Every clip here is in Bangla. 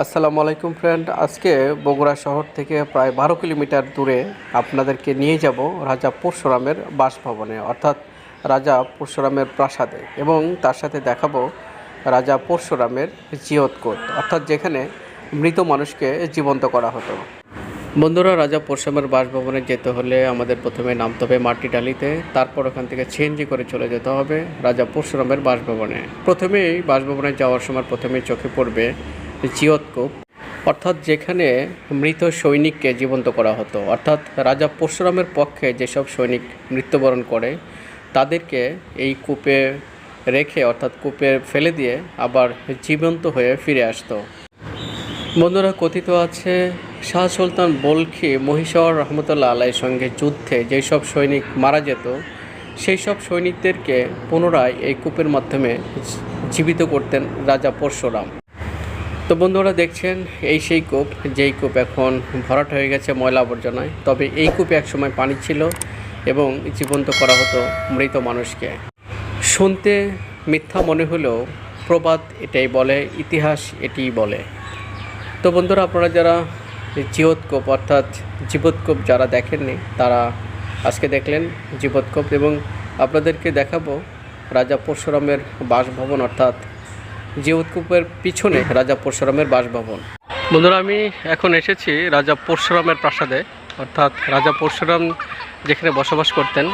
আসসালামু আলাইকুম ফ্রেন্ড আজকে বগুড়া শহর থেকে প্রায় বারো কিলোমিটার দূরে আপনাদেরকে নিয়ে যাব রাজা পরশুরামের বাসভবনে, অর্থাৎ রাজা পরশুরামের প্রাসাদে। এবং তার সাথে দেখাবো রাজা পরশুরামের জিয়তকোট অর্থাৎ যেখানে মৃত মানুষকে জীবন্ত করা হতো। বন্ধুরা, রাজা পরশুরামের বাসভবনে যেতে হলে আমাদের প্রথমে নামতে হবে মাটিডালিতে তারপর ওখান থেকে সিএনজি করে চলে যেতে হবে রাজা পরশুরামের বাসভবনে। প্রথমেই বাসভবনে যাওয়ার সময় প্রথমেই চোখে পড়বে জিয়তকূপ অর্থাৎ যেখানে মৃত সৈনিককে জীবন্ত করা হতো। অর্থাৎ রাজা পরশুরামের পক্ষে যেসব সৈনিক মৃত্যুবরণ করে, তাদেরকে এই কূপে রেখে, অর্থাৎ কূপে ফেলে দিয়ে আবার জীবন্ত হয়ে ফিরে আসতো। বন্ধুরা, কথিত আছে, শাহ সুলতান বলখি মহিষর রহমতুল্লাহ আলাইয়ের সঙ্গে যুদ্ধে যেই সব সৈনিক মারা যেত সেই সব সৈনিকদেরকে পুনরায় এই কূপের মাধ্যমে জীবিত করতেন রাজা পরশুরাম। তো বন্ধুরা দেখছেন, এই সেই কূপ, যেই কূপ এখন ভরাট হয়ে গেছে ময়লা আবর্জনায়। তবে এই কূপে একসময় পানি ছিল এবং জীবন্ত করা হতো মৃত মানুষকে। শুনতে মিথ্যা মনে হলেও প্রবাদ এটাই বলে, ইতিহাস এটিই বলে। তো বন্ধুরা আপনারা যারা জীবৎকোপ অর্থাৎ জীবৎকোপ যারা দেখেননি, তারা আজকে দেখলেন জীবৎকোপ এবং আপনাদেরকে দেখাবো রাজা পরশুরামের বাসভবন অর্থাৎ জীবৎকূপের পিছনে রাজা পরশুরামের বাসভবন। বন্ধুরা, আমি এখন এসেছি রাজা পরশুরামের প্রাসাদে। অর্থাৎ রাজা পরশুরাম যেখানে বসবাস করতেন,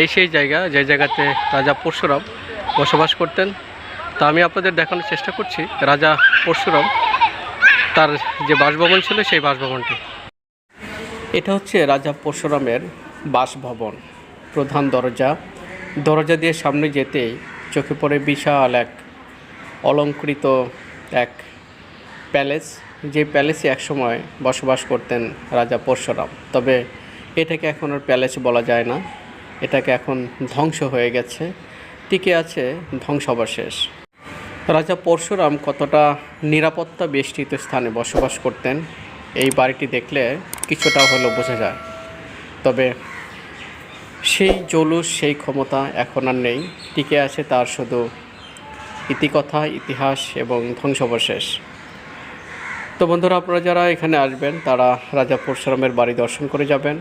এই সেই জায়গা, যে জায়গাতে রাজা পরশুরাম বসবাস করতেন। তা আমি আপনাদের দেখানোর চেষ্টা করছি রাজা পরশুরাম, তার যে বাসভবন ছিল সেই বাসভবনটি। এটা হচ্ছে রাজা পরশুরামের বাসভবন, প্রধান দরজা। দরজা দিয়ে সামনে যেতেই চোখে পড়ে বিশাল এক অলঙ্কৃত এক প্যালেস, যে প্যালেসে একসময় বসবাস করতেন রাজা পরশুরাম। তবে এটাকে এখন আর প্যালেস বলা যায় না। এটাকে এখন ধ্বংস হয়ে গেছে, টিকে আছে ধ্বংসাবশেষ। রাজা পরশুরাম কতটা নিরাপত্তা বেষ্টিত স্থানে বসবাস করতেন, এই বাড়িটি দেখলে কিছুটা হলেও বোঝা যায়। তবে সেই জলুস, সেই ক্ষমতা এখন আর নেই, টিকে আছে তার শুধু ইতিকথা, ইতিহাস এবং ধ্বংসাবশেষ। তো বন্ধুরা, আপনারা যারা এখানে আসবেন, তারা রাজা পরশুরামের বাড়ি দর্শন করে যাবেন।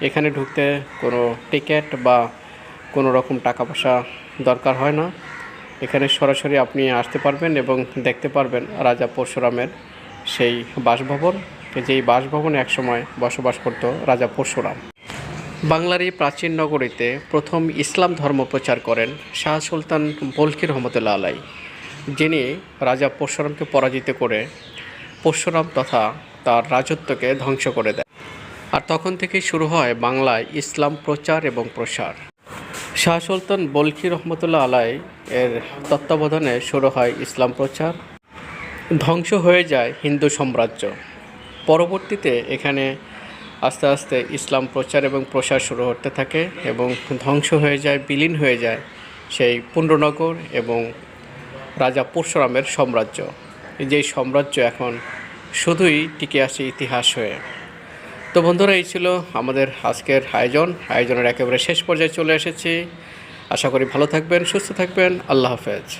এখানে ঢুকতে কোনো টিকিট বা কোনো রকম টাকা পয়সা দরকার হয় না। এখানে সরাসরি আপনি আসতে পারবেন এবং দেখতে পারবেন রাজা পরশুরামের সেই বাসভবন। যেই বাসভবনে একসময় বসবাস করত রাজা পরশুরাম। বাংলার এই প্রাচীন নগরীতে প্রথম ইসলাম ধর্ম প্রচার করেন শাহ সুলতান বলকির রহমতুল্লাহ আলাই, যিনি রাজা পরশুরামকে পরাজিত করে পরশুরাম তথা তার রাজত্বকে ধ্বংস করে দেয় আর তখন থেকেই শুরু হয় বাংলায় ইসলাম প্রচার এবং প্রসার। শাহ সুলতান বলকি রহমতুল্লাহ আলাই এর তত্ত্বাবধানে শুরু হয় ইসলাম প্রচার। ধ্বংস হয়ে যায় হিন্দু সাম্রাজ্য। পরবর্তীতে এখানে আস্তে আস্তে ইসলাম প্রচার এবং প্রসার শুরু হতে থাকে এবং ধ্বংস হয়ে যায়, বিলীন হয়ে যায় সেই পুণ্ডনগর এবং রাজা পরশুরামের সাম্রাজ্য। যেই সাম্রাজ্য এখন শুধুই টিকে আছে ইতিহাস হয়ে। তো বন্ধুরা, এই ছিল আমাদের আজকের আয়োজন। আয়োজনের একেবারে শেষ পর্যায়ে চলে এসেছি। আশা করি ভালো থাকবেন, সুস্থ থাকবেন। আল্লাহ হাফেজ।